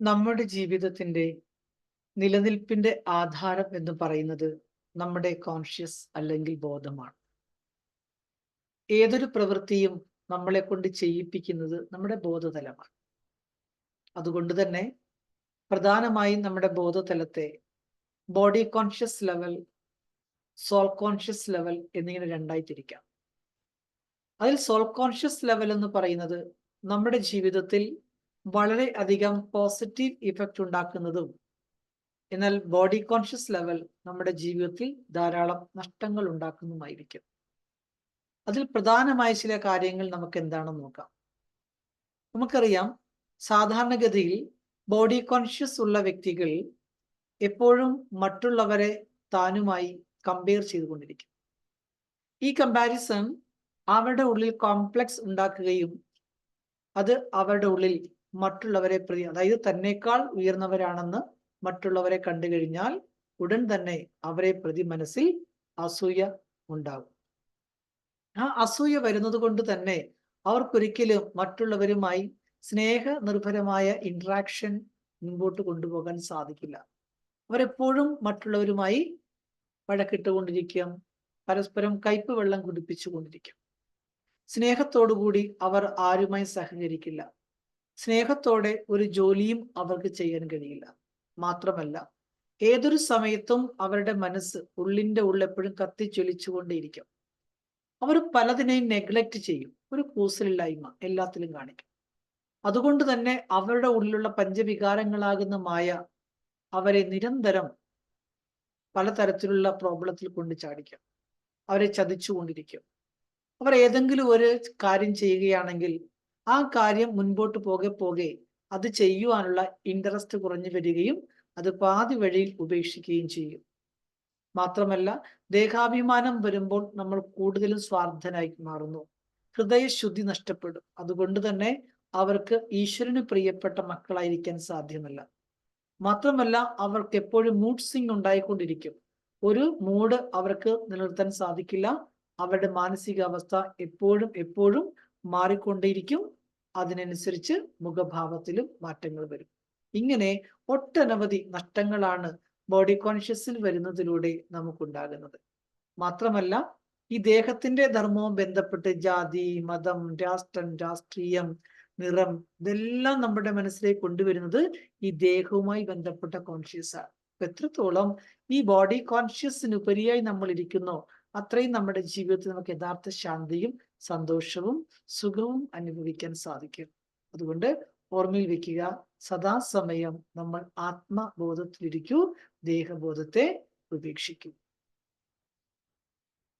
നമ്മുടെ ജീവിതത്തിന്റെ നിലനിൽപ്പിന്റെ ആധാരം എന്ന് പറയുന്നത് നമ്മുടെ കോൺഷ്യസ് അല്ലെങ്കിൽ ബോധമാണ്. ഏതൊരു പ്രവൃത്തിയും നമ്മളെ കൊണ്ട് ചെയ്യിപ്പിക്കുന്നത് നമ്മുടെ ബോധതലമാണ്. അതുകൊണ്ട് തന്നെ പ്രധാനമായും നമ്മുടെ ബോധതലത്തെ body conscious level soul conscious level എന്നിങ്ങനെ രണ്ടായി തിരിക്കാം. അതിൽ സോൾ കോൺഷ്യസ് ലെവൽ എന്ന് പറയുന്നത് നമ്മുടെ ജീവിതത്തിൽ വളരെ അധികം പോസിറ്റീവ് ഇഫക്റ്റ് ഉണ്ടാക്കുന്നതും എന്നാൽ ബോഡി കോൺഷ്യസ് ലെവൽ നമ്മുടെ ജീവിതത്തിൽ ധാരാളം നഷ്ടങ്ങൾ ഉണ്ടാക്കുന്നതുമായിരിക്കും. അതിൽ പ്രധാനമായ ചില കാര്യങ്ങൾ നമുക്ക് എന്താണെന്ന് നോക്കാം. നമുക്കറിയാം സാധാരണഗതിയിൽ ബോഡി കോൺഷ്യസ് ഉള്ള വ്യക്തികൾ എപ്പോഴും മറ്റുള്ളവരെ താനുമായി കമ്പയർ ചെയ്തുകൊണ്ടിരിക്കും. ഈ കമ്പാരിസൺ അവരുടെ ഉള്ളിൽ കോംപ്ലക്സ് ഉണ്ടാക്കുകയും അത് അവരുടെ ഉള്ളിൽ മറ്റുള്ളവരെ പ്രതി അതായത് തന്നെക്കാൾ ഉയർന്നവരാണെന്ന് മറ്റുള്ളവരെ കണ്ടു കഴിഞ്ഞാൽ ഉടൻ തന്നെ അവരെ പ്രതി മനസ്സിൽ അസൂയ ഉണ്ടാകും. ആ അസൂയ വരുന്നത് കൊണ്ട് തന്നെ അവർക്കൊരിക്കലും മറ്റുള്ളവരുമായി സ്നേഹ നിർഭരമായ ഇന്ററാക്ഷൻ മുൻപോട്ട് കൊണ്ടുപോകാൻ സാധിക്കില്ല. അവരെപ്പോഴും മറ്റുള്ളവരുമായി വഴക്കിട്ടുകൊണ്ടിരിക്കും പരസ്പരം കയ്പ് വെള്ളം കുടിപ്പിച്ചു കൊണ്ടിരിക്കും സ്നേഹത്തോടുകൂടി അവർ ആരുമായി സഹകരിക്കില്ല. സ്നേഹത്തോടെ ഒരു ജോലിയും അവർക്ക് ചെയ്യാൻ കഴിയില്ല. മാത്രമല്ല ഏതൊരു സമയത്തും അവരുടെ മനസ്സ് ഉള്ളിന്റെ ഉള്ളെപ്പോഴും കത്തിച്ചൊലിച്ചുകൊണ്ടേയിരിക്കും അവർ പലതിനെയും നെഗ്ലക്റ്റ് ചെയ്യും. ഒരു കൂസലില്ലായ്മ എല്ലാത്തിലും കാണിക്കും. അതുകൊണ്ട് തന്നെ അവരുടെ ഉള്ളിലുള്ള പഞ്ചവികാരങ്ങളാകുന്ന മായ അവരെ നിരന്തരം പലതരത്തിലുള്ള പ്രോബ്ലത്തിൽ കൊണ്ട് ചാടിക്കും. അവരെ ചതിച്ചുകൊണ്ടിരിക്കും അവർ ഏതെങ്കിലും ഒരു കാര്യം ചെയ്യുകയാണെങ്കിൽ ആ കാര്യം മുൻപോട്ട് പോകെ പോകെ അത് ചെയ്യുവാനുള്ള ഇൻട്രസ്റ്റ് കുറഞ്ഞു വരികയും അത് പാതി വഴിയിൽ ഉപേക്ഷിക്കുകയും ചെയ്യും. മാത്രമല്ല ദേഹാഭിമാനം വരുമ്പോൾ നമ്മൾ കൂടുതലും സ്വാർത്ഥനായി മാറുന്നു. ഹൃദയശുദ്ധി നഷ്ടപ്പെടും. അതുകൊണ്ട് തന്നെ അവർക്ക് ഈശ്വരന് പ്രിയപ്പെട്ട മക്കളായിരിക്കാൻ സാധ്യമല്ല. മാത്രമല്ല അവർക്ക് എപ്പോഴും മൂഡ് സിംഗ് ഉണ്ടായിക്കൊണ്ടിരിക്കും. ഒരു മൂഡ് അവർക്ക് നിലനിർത്താൻ സാധിക്കില്ല. അവരുടെ മാനസികാവസ്ഥ എപ്പോഴും എപ്പോഴും മാറിക്കൊണ്ടേയിരിക്കും. അതിനനുസരിച്ച് മുഖഭാവത്തിലും മാറ്റങ്ങൾ വരും. ഇങ്ങനെ ഒട്ടനവധി നഷ്ടങ്ങളാണ് ബോഡി കോൺഷ്യസിൽ വരുന്നതിലൂടെ നമുക്കുണ്ടാകുന്നത്. മാത്രമല്ല ഈ ദേഹത്തിന്റെ ധർമ്മവും ബന്ധപ്പെട്ട് ജാതി മതം രാഷ്ട്രം രാഷ്ട്രീയം നിറം ഇതെല്ലാം നമ്മുടെ മനസ്സിലേക്ക് കൊണ്ടുവരുന്നത് ഈ ദേഹവുമായി ബന്ധപ്പെട്ട കോൺഷ്യസ് ആണ്. എത്രത്തോളം ഈ ബോഡി കോൺഷ്യസിനുപരിയായി നമ്മൾ ഇരിക്കുന്നോ അത്രയും നമ്മുടെ ജീവിതത്തിൽ നമുക്ക് യഥാർത്ഥ ശാന്തിയും സന്തോഷവും സുഖവും അനുഭവിക്കാൻ സാധിക്കും. അതുകൊണ്ട് ഓർമ്മയിൽ വെക്കുക സദാസമയം നമ്മൾ ആത്മബോധത്തിലിരിക്കൂ ദേഹബോധത്തെ ഉപേക്ഷിക്കൂ.